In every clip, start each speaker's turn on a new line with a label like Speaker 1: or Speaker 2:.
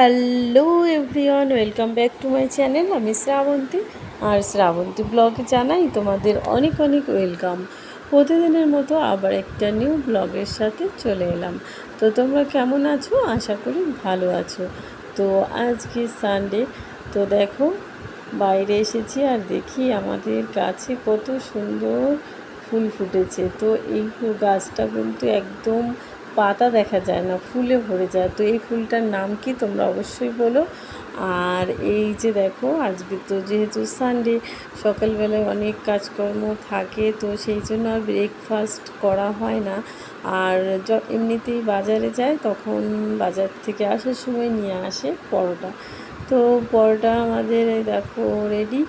Speaker 1: Hello everyone, welcome back to my channel. আমি শ্রাবন্তী, আর শ্রাবন্তী ব্লগে জানাই তোমাদের অনেক অনেক ওয়েলকাম। প্রতিদিনের মতো আবার একটা নিউ ব্লগের সাথে চলে এলাম। তো তোমরা কেমন আছো? আশা করি ভালো আছো। তো আজকে সানডে তো দেখো, বাইরে এসেছি আর দেখি আমাদের গাছে কত সুন্দর ফুল ফুটেছে। তো এই গাছটা কিন্তু একদম পাতা দেখা যায় না, ফুলে ভরে যায়। তো এই ফুলটার নাম কি তোমরা অবশ্যই বলো। আর এই যে দেখো, আজকে তো যেহেতু সানডে সকালবেলায় অনেক কাজকর্ম থাকে, তো সেই জন্য আর ব্রেকফাস্ট করা হয় না। আর এমনিতেই বাজারে যায়, তখন বাজার থেকে আসার সময় নিয়ে আসে পরোটা। তো পরোটা আমাদের দেখো রেডি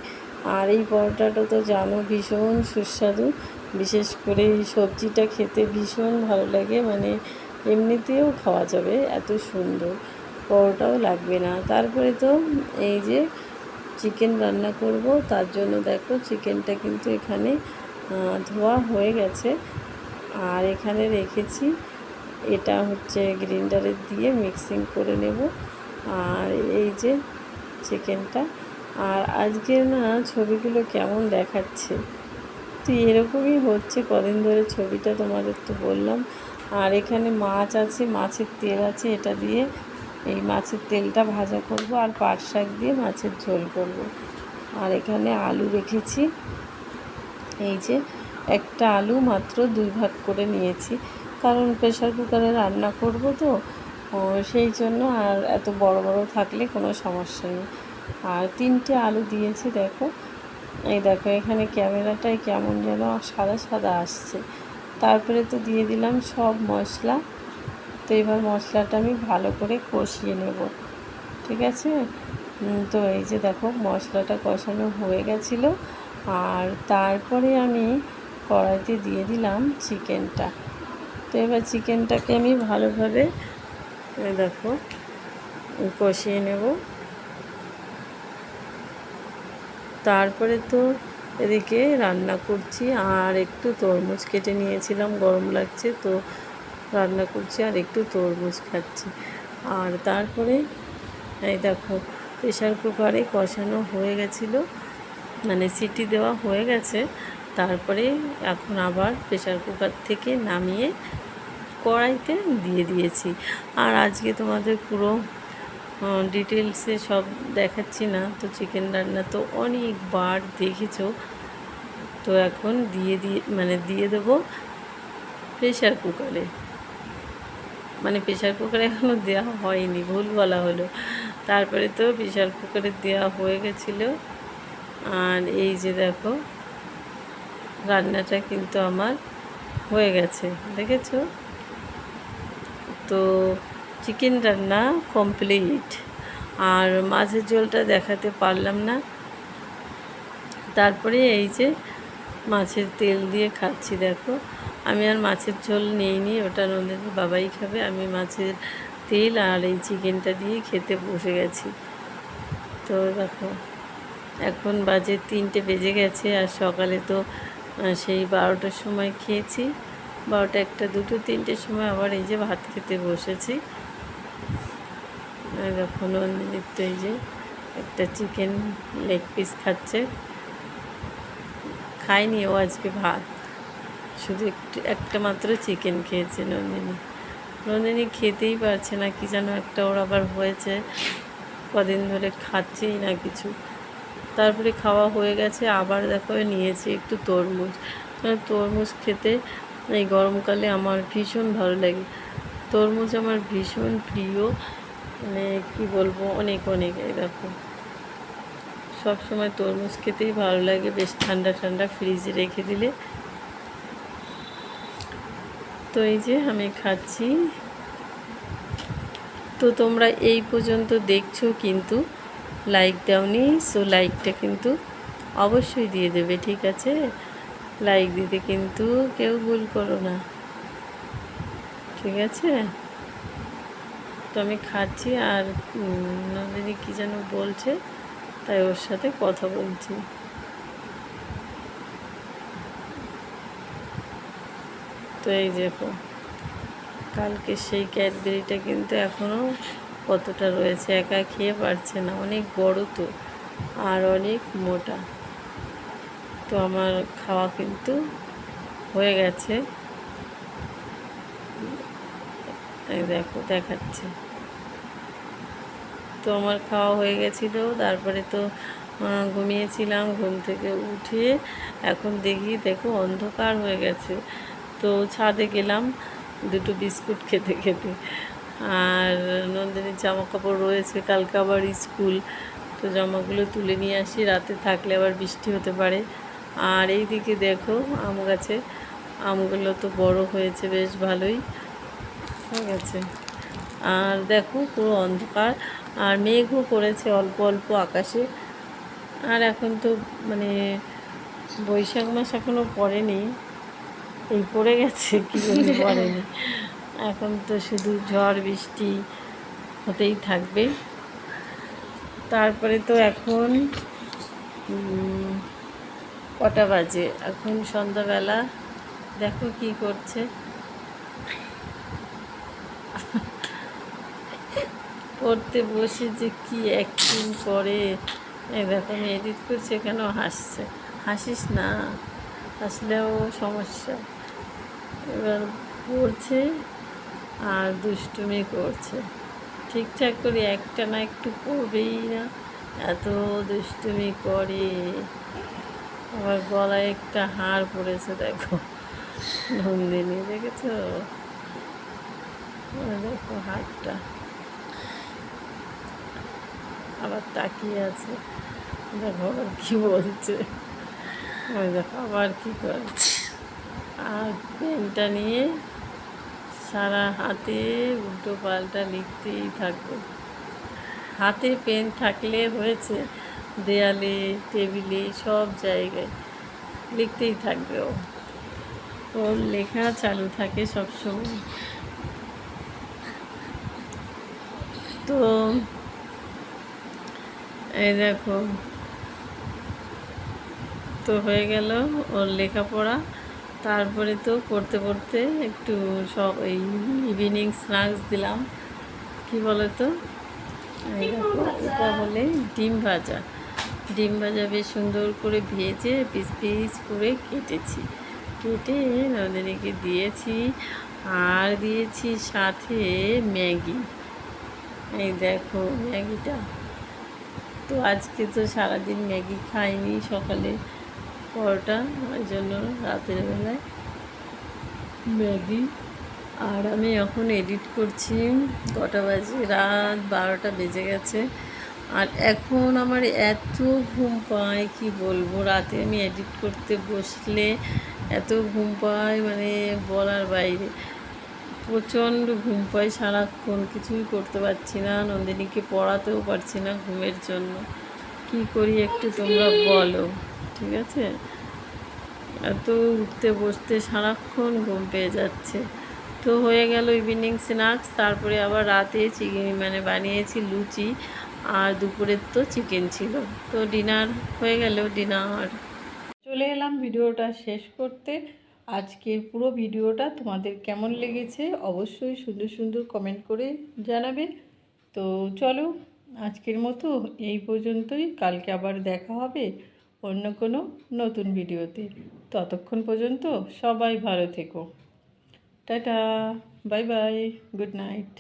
Speaker 1: আর এই পরোটাটা তো জানো ভীষণ সুস্বাদু। বিশেষ করে এই সবজিটা খেতে ভীষণ ভালো লাগে মানে এমনিতেও খাওয়া যাবে, এত সুন্দর। পরোটাও লাগবে না। তারপরে তো এই যে চিকেন রান্না করব, তার জন্য দেখো চিকেনটা কিন্তু এখানে ধোয়া হয়ে গেছে। আর এখানে রেখেছি, এটা হচ্ছে গ্রিন্ডারে দিয়ে মিক্সিং করে নেব। আর এই যে চিকেনটা আর আজকের না ছবিগুলো কেমন দেখাচ্ছে? তো এরকমই হচ্ছে। কদিন ধরে ছবিটা তোমাদের তো বললাম। আর এখানে মাছ আছে, মাছের তেল আছে, এটা দিয়ে এই মাছের তেলটা ভাজা করব আর পাট শাক দিয়ে মাছের ঝোল করব। আর এখানে আলু রেখেছি। এই যে একটা আলু মাত্র দুই ভাগ করে নিয়েছি। কারণ প্রেশার কুকারে রান্না করব তো সেই জন্য আর এত বড় বড় থাকলে কোনো সমস্যা নেই। আর তিনটে আলু দিয়েছি, দেখো। এই দেখো, এখানে ক্যামেরাটায় কেমন যেন সাদা সাদা আসছে। তারপরে তো দিয়ে দিলাম সব মশলা। তো এবার মশলাটা আমি ভালো করে কষিয়ে নেব। ঠিক আছে? তো এই যে দেখো, মশলাটা কষানো হয়ে গেছিল। আর তারপরে আমি কড়াইতে দিয়ে দিলাম চিকেনটা। তো এবার চিকেনটাকে আমি ভালোভাবে দেখো, কষিয়ে নেব। তারপরে তো এদিকে রান্না করছি, আর একটু তরমুজ কেটে নিয়েছিলাম, গরম লাগছে তো রান্না করছি, আর একটু তরমুজ খাচ্ছি। আর তারপরে এই দেখো প্রেশার কুকারে কষানো হয়ে গেছিল মানে সিটি দেওয়া হয়ে গেছে। তারপরে এখন আবার প্রেশার কুকার থেকে নামিয়ে কড়াইতে দিয়ে দিয়েছি। আর আজকে তোমাদের পুরো ডিটেলসে সব দেখাচ্ছি না। তো চিকেন রান্না তো অনেকবার দেখেছ। তো এখন দিয়ে দিয়ে মানে দিয়ে দেবো প্রেশার কুকারে মানে প্রেশার কুকারে এখনও দেওয়া হয়নি, ভুল বলা হলো। তারপরে তো প্রেশার কুকারে দেওয়া হয়ে গেছিল। আর এই যে দেখো, রান্নাটা কিন্তু আমার হয়ে গেছে, দেখেছ? তো চিকেন রান্না কমপ্লিট আর মাছের ঝোলটা দেখাতে পারলাম না। তারপরে এই যে মাছের তেল দিয়ে খাচ্ছি, দেখো। আমি আর মাছের ঝোল নিইনি, ওটা নন্দিনীর বাবাই খাবে। আমি মাছের তেল আর এই চিকেনটা দিয়ে খেতে বসে গেছি। তো দেখো, এখন বাজে তিনটে বেজে গেছে আর সকালে তো সেই বারোটার সময় খেয়েছি। বারোটা একটা, দুটো, তিনটের সময় আবার এই যে ভাত খেতে বসেছি। আর দেখো নন্দিনীর তো এই যে একটা চিকেন লেগ পিস খাচ্ছে। খায়নি ও আজকে ভাত। শুধু একটু, একটা মাত্র চিকেন খেয়েছে নন্দিনী। নন্দিনী খেতেই পারছে না, কি যেন একটা ওর আবার হয়েছে। কদিন ধরে খাচ্ছেই না কিছু। তারপরে খাওয়া হয়ে গেছে, আবার দেখো নিয়েছি একটু তরমুজ। তরমুজ খেতে এই গরমকালে আমার ভীষণ ভালো লাগে। তরমুজ আমার ভীষণ প্রিয়। মানে কী বলব, অনেক অনেক, এই দেখো। সব সময় তরমুজ খেতেই ভালো লাগে, বেশ ঠান্ডা ঠান্ডা ফ্রিজে রেখে দিলে। তো এই যে আমি খাচ্ছি। তো তোমরা এই পর্যন্ত দেখছ কিন্তু লাইক দাওনি সো লাইকটা কিন্তু অবশ্যই দিয়ে দেবে, ঠিক আছে? লাইক দিতে কিন্তু কেউ ভুল করো না, ঠিক আছে? তো আমি খাচ্ছি আর নন্দিনী কী যেন বলছে, তাই ওর সাথে কথা বলছি। তো এই দেখো, কালকে সেই ক্যাডবেরিটা কিন্তু এখনও কতটা রয়েছে, একা খেয়ে পারছে না, অনেক বড় তো, আর অনেক মোটা। তো আমার খাওয়া কিন্তু হয়ে গেছে। এই দেখো, দেখাচ্ছে। তো আমার খাওয়া হয়ে গেছিল, তারপরে তো ঘুমিয়েছিলাম, ঘুম থেকে উঠে এখন দেখি, দেখো অন্ধকার হয়ে গেছে। তো ছাদে গেলাম, দুটো বিস্কুট খেতে খেতে। আর নন্দিনীর জামা কাপড় রয়েছে, কালকে আবার স্কুল। তো জামাগুলো তুলে নিয়ে আসি, রাতে থাকলে আবার বৃষ্টি হতে পারে। আর এই দিকে দেখো, আম গাছে, আমগুলো তো বড় হয়েছে, বেশ ভালোই। ঠিক গেছে। আর দেখো পুরো অন্ধকার। আর মেঘও পড়েছে অল্প অল্প আকাশে। আর এখন তো মানে বৈশাখ মাস এখনও পড়েনি। এই পড়ে গেছে কি পড়েনি। এখন তো শুধু ঝড় বৃষ্টি হতেই থাকবে। তারপরে তো এখন কটা বাজে? এখন সন্ধ্যাবেলা। দেখো কি করছে। পড়তে বসে যে কি অ্যাক্টিং করে। দেখো, আমি এডিট করছি কেন হাসছে। হাসিস না, হাসলেও সমস্যা। এবার পড়ছে আর দুষ্টুমি করছে। ঠিকঠাক করে একটা না একটু পড়বেই না, এত দুষ্টুমি করে। আবার গলায় একটা হাড় পড়েছে, দেখো। নন্দিনী দেখেছ? ওই দেখো হারটা আবার তাকিয়ে আছে। দেখো আবার কি বলছে। ওই দেখো আবার কি করছে। আর পেনটা নিয়ে সারা হাতে উল্টো পাল্টা লিখতেই থাকবে। হাতে পেন থাকলে হয়েছে দেয়ালে, টেবিলে, সব জায়গায় লিখতেই থাকবে ও। ওর লেখা চালু থাকে সবসময়। তো এই দেখো। তো হয়ে গেল ওর লেখাপড়া। তারপরে তো পড়তে পড়তে একটু সব এই ইভিনিং স্ন্যাক্স দিলাম। কি বলো তো এই দেখো, এটা হলে ডিম ভাজা। ডিম ভাজা বেশ সুন্দর করে ভেজে পিস পিস করে কেটেছি। কেটে নন্দিনীকে দিয়েছি আর দিয়েছি সাথে ম্যাগি। এই দেখো ম্যাগিটা। তো আজকে তো সারাদিন ম্যাগি খাইনি সকালে পরোটা, ওই জন্য রাতের বেলায় ম্যাগি। আর আমি এখন এডিট করছি, কটা বাজে? রাত বারোটা বেজে গেছে। আর এখন আমার এত ঘুম পায়, কি বলব? রাতে আমি এডিট করতে বসলে এত ঘুম পায় মানে বলার বাইরে। প্রচণ্ড ঘুম পাই সারাক্ষণ, কিছুই করতে পারছি না, নন্দিনীকে পড়াতেও পারছি না ঘুমের জন্য। কি করি একটু তোমরা বলো, ঠিক আছে? এত উঠতে বসতে সারাক্ষণ ঘুম পেয়ে যাচ্ছে। তো হয়ে গেল ইভিনিং স্ন্যাক্স তারপরে আবার রাতে চিকেন মানে বানিয়েছি লুচি আর দুপুরের তো চিকেন ছিল। তো ডিনার হয়ে গেল ডিনার চলে এলাম, ভিডিওটা শেষ করতে। আজকের পুরো ভিডিওটা তোমাদের কেমন লেগেছে অবশ্যই সুন্দর সুন্দর কমেন্ট করে জানাবে। তো চলো, আজকের মতো এই পর্যন্তই। কালকে আবার দেখা হবে অন্য কোনো নতুন ভিডিওতে। ততক্ষণ পর্যন্ত সবাই ভালো থেকো। Tata, bye bye, good night.